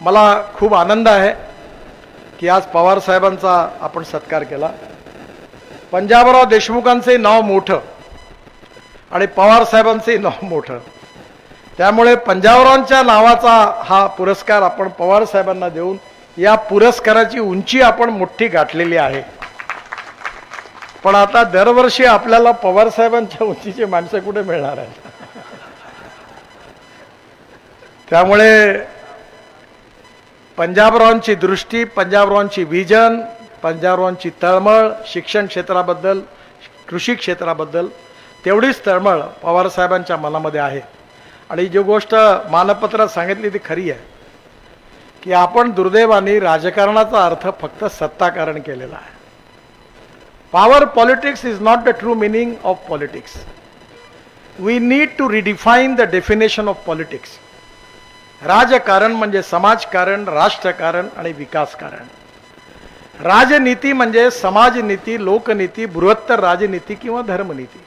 मला खूप आनंद आहे की आज पवार साहेबांचा आपण सत्कार केला. पंजाबराव देशमुखांचे नाव मोठं आणि पवार साहेबांचे नाव मोठं. त्यामुळे पंजाबरावांच्या नावाचा हा पुरस्कार आपण पवार साहेबांना देऊन या पुरस्काराची उंची आपण मोठी गाठलेली आहे. पण आता दरवर्षी आपल्याला पवार साहेबांच्या उंचीची माणसं कुठे मिळणार आहेत? त्यामुळे पंजाबरावांची दृष्टी पंजाबरावांची विजन पंजाबरावांची तळमळ शिक्षण क्षेत्राबद्दल कृषी क्षेत्राबद्दल तेवढीच तळमळ पवारसाहेबांच्या मनामध्ये आहे. आणि जी गोष्ट मानपत्रात सांगितली ती खरी आहे की आपण दुर्दैवाने राजकारणाचा अर्थ फक्त सत्ताकारण केलेला आहे. Power politics is not the true meaning of politics we need to redefine the definition of politics राजकारण म्हणजे समाजकारण राष्ट्रकारण आणि विकासकारण. राजनीती म्हणजे समाजनीती लोकनीती बृहत्तर राजनीती किंवा धर्मनीती.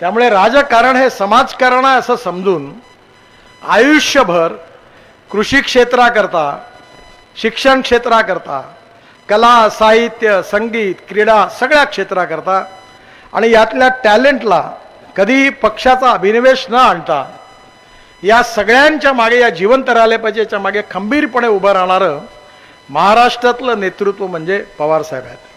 त्यामुळे राजकारण हे समाजकारण आहे असं समजून आयुष्यभर कृषी क्षेत्राकरता शिक्षण क्षेत्राकरता कला साहित्य संगीत क्रीडा सगळ्या क्षेत्राकरता आणि यातल्या टॅलेंटला कधीही पक्षाचा अभिनिवेश न आणता या सगळ्यांच्या मागे या जिवंत राहिले पाहिजे याच्या मागे खंबीरपणे उभं राहणारं महाराष्ट्रातलं नेतृत्व म्हणजे पवार साहेब आहेत.